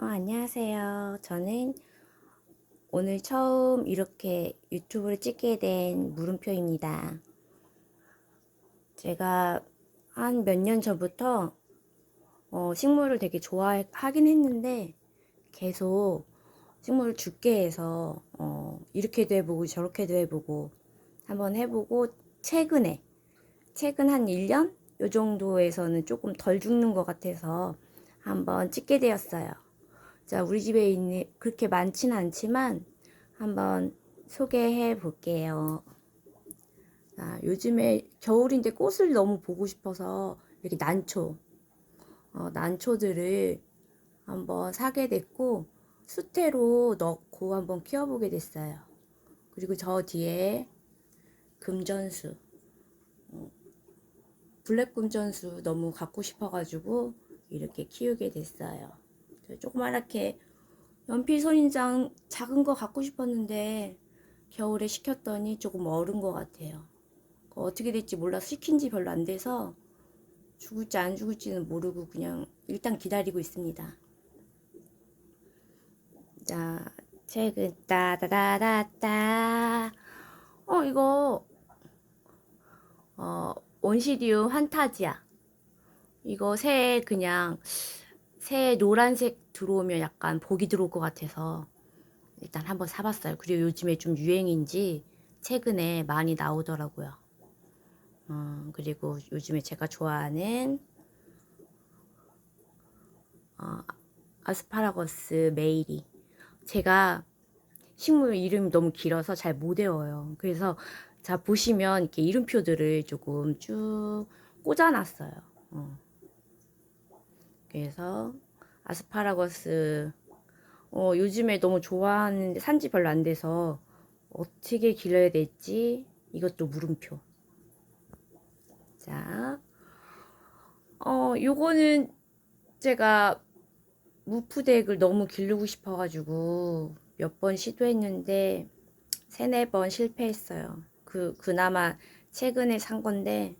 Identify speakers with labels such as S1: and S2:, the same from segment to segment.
S1: 어, 안녕하세요. 저는 오늘 처음 이렇게 유튜브를 찍게 된 물음표입니다. 제가 한 몇 년 전부터 어, 식물을 되게 좋아하긴 했는데 계속 식물을 죽게 해서 어, 이렇게도 해보고 저렇게도 해보고 한번 해보고 최근에 최근 한 1년 요 정도에서는 조금 덜 죽는 것 같아서 한번 찍게 되었어요. 자, 우리 집에 있는 그렇게 많지는 않지만 한번 소개해 볼게요. 자, 요즘에 겨울인데 꽃을 너무 보고 싶어서 이렇게 난초, 어, 난초들을 한번 사게 됐고 수태로 넣고 한번 키워보게 됐어요. 그리고 저 뒤에 금전수, 어, 블랙 금전수 너무 갖고 싶어가지고 이렇게 키우게 됐어요. 조그맣게 연필 선인장 작은 거 갖고 싶었는데 겨울에 시켰더니 조금 어른 것 같아요. 어떻게 될지 몰라서 시킨 지 별로 안 돼서 죽을지 안 죽을지는 모르고 그냥 일단 기다리고 있습니다. 자, 책은 따다다다따. 어, 이거 어, 온시디움 환타지아. 이거 새 그냥 새 노란색 들어오면 약간 복이 들어올 것 같아서 일단 한번 사봤어요. 그리고 요즘에 좀 유행인지 최근에 많이 나오더라고요. 어, 그리고 요즘에 제가 좋아하는 어, 아스파라거스 메이리. 제가 식물 이름이 너무 길어서 잘 못 외워요. 그래서 자 보시면 이렇게 이름표들을 조금 쭉 꽂아놨어요. 어. 그래서 아스파라거스 어, 요즘에 너무 좋아하는데 산지 별로 안 돼서 어떻게 길러야 될지 이것도 물음표. 자, 어, 요거는 제가 무프덱을 너무 기르고 싶어가지고 몇 번 시도했는데 세네 번 실패했어요. 그, 그나마 최근에 산 건데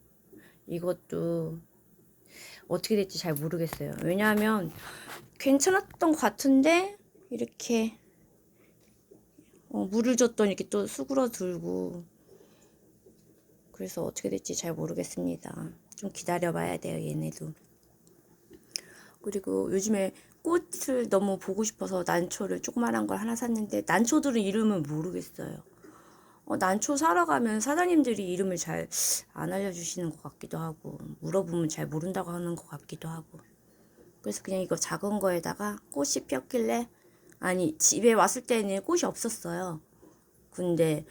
S1: 이것도 어떻게 될지 잘 모르겠어요. 왜냐하면 괜찮았던 것 같은데 이렇게 어, 물을 줬더니 이렇게 또 수그러들고 그래서 어떻게 될지 잘 모르겠습니다. 좀 기다려봐야 돼요, 얘네도. 그리고 요즘에 꽃을 너무 보고 싶어서 난초를 조그만한 걸 하나 샀는데 난초들은 이름을 모르겠어요. 어, 난초 사러 가면 사장님들이 이름을 잘 안 알려주시는 것 같기도 하고 물어보면 잘 모른다고 하는 것 같기도 하고 그래서 그냥 이거 작은 거에다가 꽃이 폈길래 아니 집에 왔을 때는 꽃이 없었어요. 근데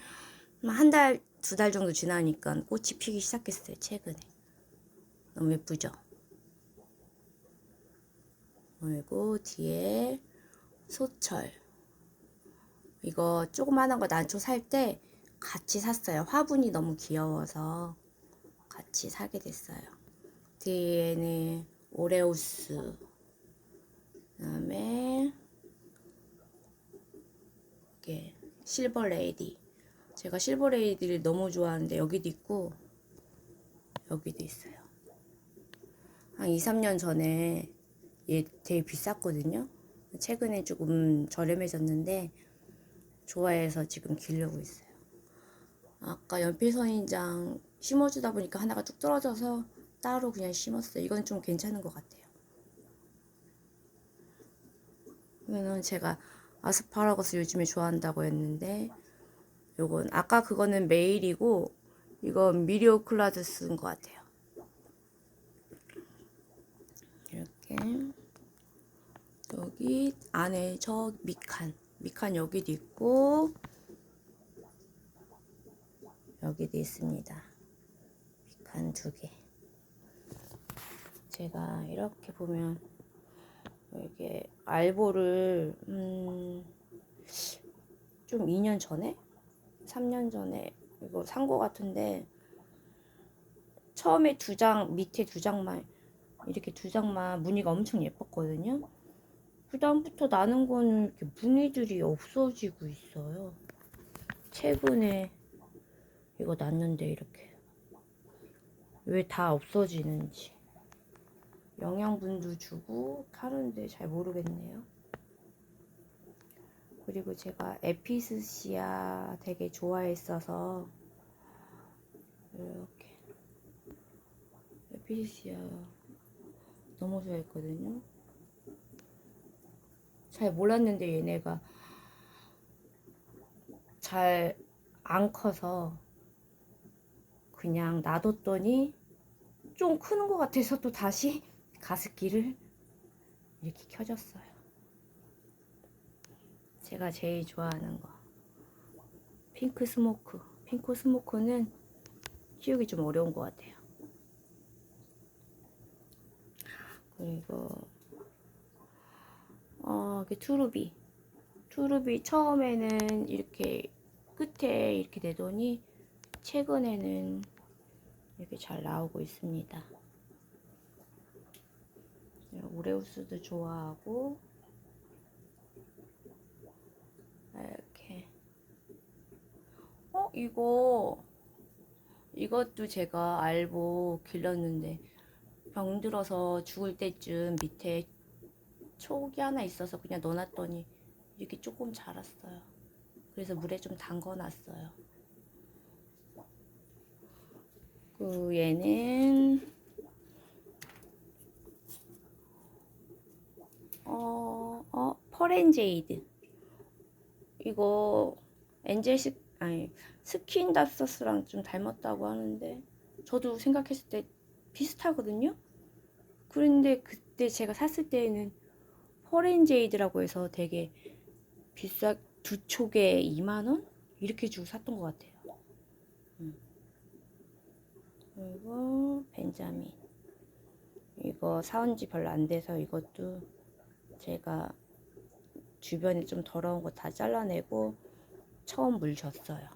S1: 한 달, 두 달 정도 지나니까 꽃이 피기 시작했어요. 최근에. 너무 예쁘죠? 그리고 뒤에 소철. 이거 조그만한 거 난초 살 때 같이 샀어요. 화분이 너무 귀여워서 같이 사게 됐어요. 뒤에는 오레우스 그 다음에 이게 실버 레이디 제가 실버 레이디를 너무 좋아하는데 여기도 있고 여기도 있어요. 한 2, 3년 전에 얘 되게 비쌌거든요. 최근에 조금 저렴해졌는데 좋아해서 지금 기르고 있어요. 아까 연필 선인장 심어주다 보니까 하나가 뚝 떨어져서 따로 그냥 심었어요. 이건 좀 괜찮은 것 같아요. 그러면은 제가 아스파라거스 요즘에 좋아한다고 했는데 요건 아까 그거는 메일이고 이건 미리오클라드스인 것 같아요. 이렇게 여기 안에 저 미칸 미칸 여기도 있고 여기도 있습니다. 칸두 개. 제가 이렇게 보면 이게 알보를 음, 좀 2년 전에 3년 전에 이거 산 거 같은데 처음에 두 장 밑에 두 장만 이렇게 두 장만 무늬가 엄청 예뻤거든요. 그 다음부터 나는 거는 이렇게 무늬들이 없어지고 있어요. 최근에 이거 놨는데 이렇게. 왜 다 없어지는지. 영양분도 주고 하는데 잘 모르겠네요. 그리고 제가 에피스시아 되게 좋아했어서 이렇게 에피스시아 너무 좋아했거든요. 잘 몰랐는데 얘네가 잘 안 커서 그냥 놔뒀더니 좀 크는 것 같아서 또 다시 가습기를 이렇게 켜줬어요. 제가 제일 좋아하는 거 핑크 스모크. 핑크 스모크는 키우기 좀 어려운 것 같아요. 그리고 어, 이게 투루비. 투루비 처음에는 이렇게 끝에 이렇게 내더니 최근에는 이렇게 잘 나오고 있습니다. 우레우스도 좋아하고 이렇게 어 이거 이것도 제가 알고 길렀는데 병들어서 죽을 때쯤 밑에 촉이 하나 있어서 그냥 넣어놨더니 이렇게 조금 자랐어요. 그래서 물에 좀 담궈 놨어요. 그 얘는 어, 어, 퍼렌제이드. 이거 엔젤 스 아니 스킨 답서스랑 좀 닮았다고 하는데 저도 생각했을 때 비슷하거든요. 그런데 그때 제가 샀을 때는 퍼렌제이드라고 해서 되게 비싸 두 촉에 2만 원 이렇게 주고 샀던 것 같아요. 음. 그리고 벤자민 이거 사온 지 별로 안 돼서 이것도 제가 주변에 좀 더러운 거 다 잘라내고 처음 물 줬어요.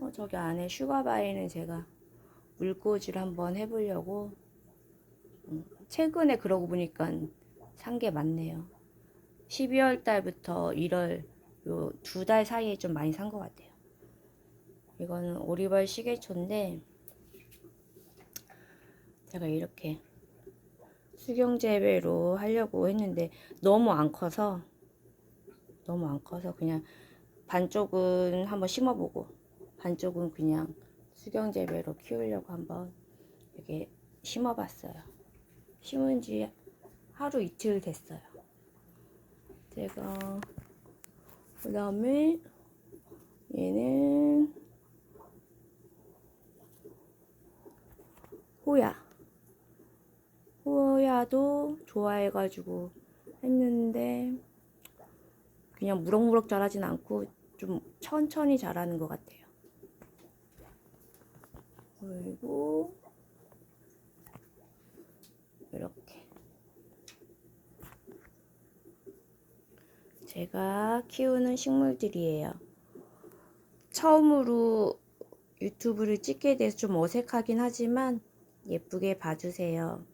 S1: 어, 저기 안에 슈가바에는 제가 물꽂이를 한번 해보려고 음, 최근에 그러고 보니까 산 게 많네요. 12월 달부터 1월 요 두 달 사이에 좀 많이 산 것 같아요. 이거는 오리발 시계초인데 제가 이렇게 수경 재배로 하려고 했는데 너무 안 커서 너무 안 커서 그냥 반쪽은 한번 심어보고 반쪽은 그냥 수경 재배로 키우려고 한번 이렇게 심어봤어요. 심은 지 하루 이틀 됐어요. 제가 그 다음에 얘는 호야 호야도 좋아해가지고 했는데 그냥 무럭무럭 자라진 않고 좀 천천히 자라는 것 같아요. 그리고 이렇게 제가 키우는 식물들이에요. 처음으로 유튜브를 찍게 돼서 좀 어색하긴 하지만 예쁘게 봐주세요.